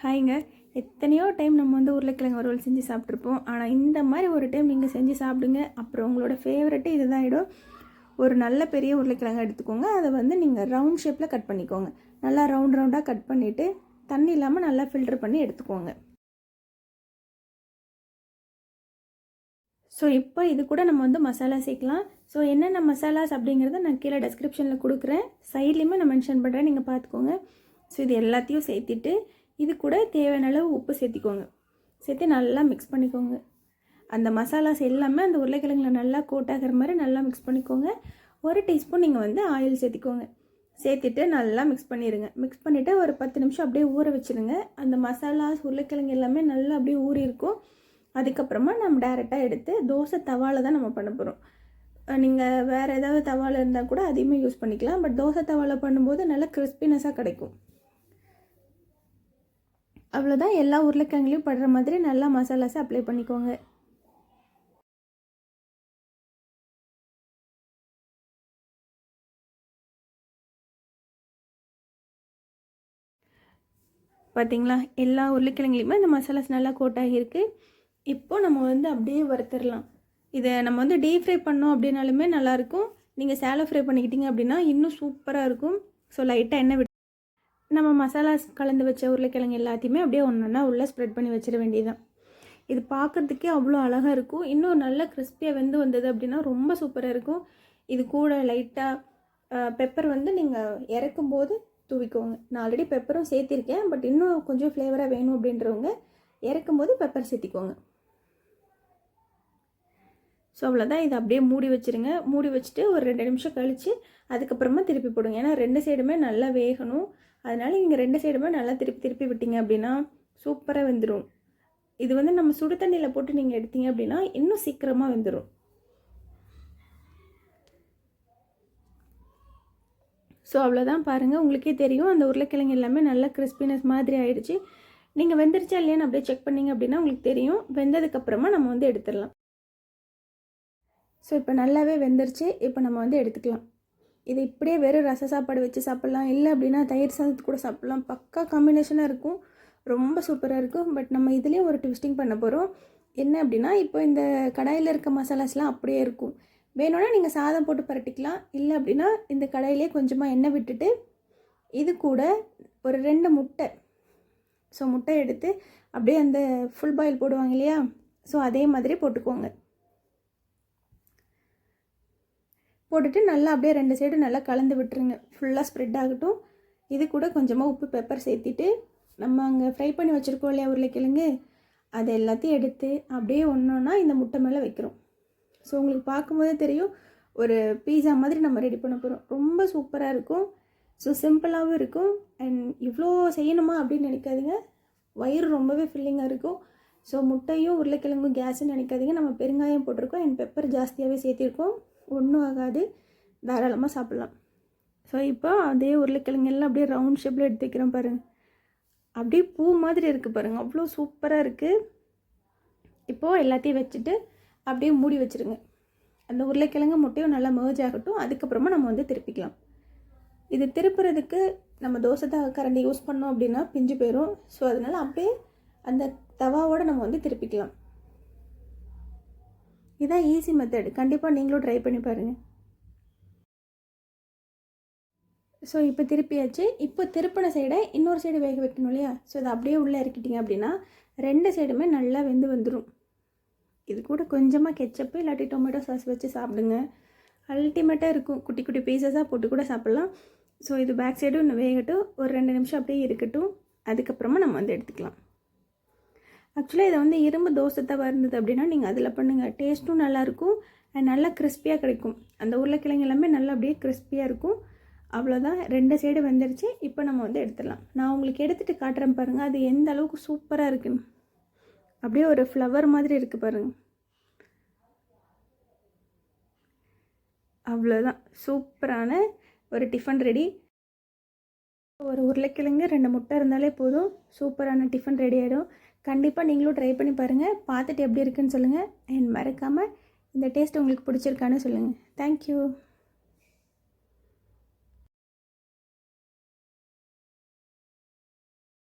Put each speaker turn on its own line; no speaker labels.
ஹாய்ங்க. எத்தனையோ டைம் நம்ம வந்து உருளைக்கிழங்கு வறுவல் செஞ்சு சாப்பிட்ருப்போம் ஆனால் இந்த மாதிரி ஒரு டைம் நீங்கள் செஞ்சு சாப்பிடுங்க. அப்புறம் உங்களோட ஃபேவரெட்டு இதுதான் ஆகிடும் ஒரு நல்ல பெரிய உருளைக்கிழங்கு எடுத்துக்கோங்க. அதை வந்து நீங்கள் ரவுண்ட் ஷேப்பில் கட் பண்ணிக்கோங்க. நல்லா ரவுண்ட் ரவுண்டாக கட் பண்ணிவிட்டு தண்ணி இல்லாமல் நல்லா ஃபில்டர் பண்ணி எடுத்துக்கோங்க. ஸோ இப்போ இது கூட நம்ம வந்து மசாலா சேர்க்கலாம். ஸோ என்னென்ன மசாலாஸ் அப்படிங்கிறத நான் கீழே டெஸ்கிரிப்ஷனில் கொடுக்குறேன். சைட்லேயுமே நான் மென்ஷன் பண்ணுறேன் நீங்கள் பார்த்துக்கோங்க. ஸோ இது எல்லாத்தையும் சேர்த்துட்டு இது கூட தேவையான அளவு உப்பு சேர்த்திக்கோங்க. சேர்த்து நல்லா மிக்ஸ் பண்ணிக்கோங்க. அந்த மசாலாஸ் எல்லாமே அந்த உருளைக்கிழங்குல நல்லா கோட் ஆகிற மாதிரி நல்லா மிக்ஸ் பண்ணிக்கோங்க. ஒரு டீஸ்பூன் நீங்கள் வந்து ஆயில் சேர்த்திக்கோங்க. சேர்த்துட்டு நல்லா மிக்ஸ் பண்ணிடுங்க மிக்ஸ் பண்ணிவிட்டு ஒரு பத்து நிமிஷம் அப்படியே ஊற வச்சுருங்க. அந்த மசாலாஸ் உருளைக்கிழங்கு எல்லாமே நல்லா அப்படியே ஊறி இருக்கும். அதுக்கப்புறமா நம்ம டேரெக்டாக எடுத்து தோசை தவாவில் தான் நம்ம பண்ண போகிறோம் நீங்கள் வேறு ஏதாவது தவாவில் இருந்தால் கூட அதையுமே யூஸ் பண்ணிக்கலாம். பட் தோசை தவாவில் பண்ணும்போது நல்லா கிறிஸ்பினஸாக கிடைக்கும். அவ்வளோதான் எல்லா உருளைக்கிழங்குலையும் படுற மாதிரி நல்லா மசாலாஸை அப்ளை பண்ணிக்கோங்க. பார்த்தீங்களா எல்லா உருளைக்கிழங்குலையுமே இந்த மசாலாஸ் நல்லா கோட்டாகிருக்கு இப்போது நம்ம வந்து அப்படியே வறுத்துடலாம். இதை நம்ம வந்து டீப் ஃப்ரை பண்ணோம் அப்படின்னாலுமே நல்லாயிருக்கும் நீங்கள் சேலை ஃப்ரை பண்ணிக்கிட்டீங்க அப்படின்னா இன்னும் சூப்பராக இருக்கும். ஸோ லைட்டாக எண்ணெய் நம்ம மசாலாஸ் கலந்து வச்ச உருளைக்கிழங்கு எல்லாத்தையுமே அப்படியே ஒன்று ஒன்றா உள்ளே ஸ்ப்ரெட் பண்ணி வச்சிட வேண்டியதுதான். இது பார்க்குறதுக்கே அவ்வளோ அழகாக இருக்கும். இன்னும் நல்ல கிறிஸ்பியாக வெந்து வந்தது அப்படின்னா ரொம்ப சூப்பராக இருக்கும். இது கூட லைட்டாக பெப்பர் வந்து நீங்கள் இறக்கும் போது தூவிக்கோங்க. நான் ஆல்ரெடி பெப்பரும் சேர்த்திருக்கேன். பட் இன்னும் கொஞ்சம் ஃப்ளேவராக வேணும் அப்படின்றவங்க இறக்கும் போது பெப்பர் சேர்த்திக்கோங்க. ஸோ அவ்வளோதான் இதை அப்படியே மூடி வச்சுருங்க. மூடி வச்சுட்டு ஒரு ரெண்டு நிமிஷம் கழித்து அதுக்கப்புறமா திருப்பி போடுங்க. ஏன்னா ரெண்டு சைடுமே நல்லா வேகணும். அதனால் நீங்கள் ரெண்டு சைடுமே நல்லா திருப்பி திருப்பி விட்டீங்க அப்படின்னா சூப்பராக வெந்துடும் இது வந்து நம்ம சுடு தண்ணியில் போட்டு நீங்கள் எடுத்தீங்க அப்படின்னா இன்னும் சீக்கிரமாக வெந்துடும் ஸோ அவ்வளோதான் பாருங்கள் உங்களுக்கே தெரியும். அந்த உருளைக்கிழங்கு எல்லாமே நல்லா கிறிஸ்பினஸ் மாதிரி ஆயிடுச்சு. நீங்கள் வெந்துருச்சா இல்லையான்னு அப்படியே செக் பண்ணிங்க அப்படின்னா உங்களுக்கு தெரியும். வெந்ததுக்கப்புறமா நம்ம வந்து எடுத்துடலாம். ஸோ இப்போ நல்லாவே வெந்துருச்சு. இப்போ நம்ம வந்து எடுத்துக்கலாம். இது இப்படியே வெறும் ரச சாப்பாடு வச்சு சாப்பிட்லாம். இல்லை அப்படின்னா தயிர் சாதத்து கூட சாப்பிட்லாம். பக்கா காம்பினேஷனாக இருக்கும். ரொம்ப சூப்பராக இருக்கும். பட் நம்ம இதுலேயும் ஒரு ட்விஸ்டிங் பண்ண போகிறோம் என்ன அப்படின்னா இப்போ இந்த கடாயில் இருக்க மசாலாஸ்லாம் அப்படியே இருக்கும். வேணும்னா நீங்கள் சாதம் போட்டு பரட்டிக்கலாம். இல்லை அப்படின்னா இந்த கடாயிலே கொஞ்சமாக எண்ணெய் விட்டுட்டு இது கூட ஒரு ரெண்டு முட்டை. ஸோ முட்டை எடுத்து அப்படியே அந்த ஃபுல் பாயில் போடுவாங்க இல்லையா? ஸோ அதே மாதிரி போட்டுக்கோங்க. போட்டுட்டு நல்லா அப்படியே ரெண்டு சைடு நல்லா கலந்து விட்டுருங்க. ஃபுல்லாக ஸ்ப்ரெட் ஆகட்டும். இது கூட கொஞ்சமாக உப்பு பெப்பர் சேர்த்திட்டு நம்ம அங்கே ஃப்ரை பண்ணி வச்சுருக்கோம் இல்லையா உருளைக்கிழங்கு? அதை எல்லாத்தையும் எடுத்து அப்படியே ஒன்றா இந்த முட்டை மேலே வைக்கிறோம். ஸோ உங்களுக்கு பார்க்கும்போதே தெரியும் ஒரு பீஸா மாதிரி நம்ம ரெடி பண்ண போகிறோம் ரொம்ப சூப்பராக இருக்கும். ஸோ சிம்பிளாகவும் இருக்கும். அண்ட் இவ்வளோ செய்யணுமா அப்படின்னு நினைக்காதீங்க. வயிறு ரொம்பவே ஃபில்லிங்காக இருக்கும். ஸோ முட்டையும் உருளைக்கிழங்கும் கேஸுன்னு நினைக்காதீங்க. நம்ம பெருங்காயம் போட்டிருக்கோம். அண்ட் பெப்பர் ஜாஸ்தியாகவே சேர்த்திருக்கோம். ஒன்றும் ஆகாது. தாராளமாக சாப்பிட்லாம். ஸோ இப்போ அதே உருளைக்கிழங்கு எல்லாம் அப்படியே ரவுண்ட் ஷேப்பில் எடுத்து வைக்கிறோம் பாருங்கள் அப்படியே பூ மாதிரி இருக்குது பாருங்கள் அவ்வளோ சூப்பராக இருக்குது இப்போது எல்லாத்தையும் வச்சுட்டு அப்படியே மூடி வச்சுருங்க. அந்த உருளைக்கிழங்கு முட்டையும் நல்லா மேர்ஜ் ஆகட்டும். அதுக்கப்புறமா நம்ம வந்து திருப்பிக்கலாம். இது திருப்புறதுக்கு நம்ம தோசை தான் கரண்டி யூஸ் பண்ணோம் அப்படின்னா பிஞ்சு போயிடும் ஸோ அதனால் அப்படியே அந்த தவாவோடு நம்ம வந்து திருப்பிக்கலாம். இதான் ஈஸி மெத்தட் கண்டிப்பாக நீங்களும் ட்ரை பண்ணி பாருங்கள் ஸோ இப்போ திருப்பியாச்சு. இப்போ திருப்பின சைடை இன்னொரு சைடு வேக வைக்கணும் இல்லையா? ஸோ அதை அப்படியே உள்ளே இறக்கிட்டிங்க அப்படின்னா ரெண்டு சைடுமே நல்லா வெந்து வந்துடும் இது கூட கொஞ்சமாக கெச்சப்பு இல்லாட்டி டொமேட்டோ சாஸ் வச்சு சாப்பிடுங்க. அல்டிமேட்டாக இருக்கும். குட்டி குட்டி பீசஸாக போட்டு கூட சாப்பிட்லாம். ஸோ இது பேக் சைடும் இன்னும் வேகட்டும். ஒரு ரெண்டு நிமிஷம் அப்படியே இருக்கட்டும். அதுக்கப்புறமா நம்ம வந்து எடுத்துக்கலாம். ஆக்சுவலாக இதை வந்து இரும்பு தோசை தவா இருந்தது அப்படின்னா நீங்கள் அதில் பண்ணுங்கள் டேஸ்ட்டும் நல்லாயிருக்கும். அண்ட் நல்லா கிறிஸ்பியாக கிடைக்கும். அந்த உருளைக்கிழங்கு எல்லாமே நல்லா அப்படியே கிறிஸ்பியாக இருக்கும். அவ்வளோதான் ரெண்டு சைடு வந்துடுச்சு இப்போ நம்ம வந்து எடுத்துடலாம். நான் உங்களுக்கு எடுத்துகிட்டு காட்டுறேன் பாருங்கள் அது எந்த அளவுக்கு சூப்பராக இருக்குன்னு அப்படியே ஒரு ஃப்ளவர் மாதிரி இருக்குது பாருங்கள் அவ்வளோதான் சூப்பரான ஒரு டிஃபன் ரெடி ஒரு உருளைக்கிழங்கு ரெண்டு முட்டை இருந்தாலே போதும். சூப்பரான டிஃபன் ரெடி ஆகிடும் கண்டிப்பாக நீங்களும் ட்ரை பண்ணி பாருங்கள் பார்த்துட்டு எப்படி இருக்குன்னு சொல்லுங்கள் அண்ட் மறக்காமல் இந்த டேஸ்ட் உங்களுக்கு பிடிச்சிருக்கான்னு சொல்லுங்கள் தேங்க்யூ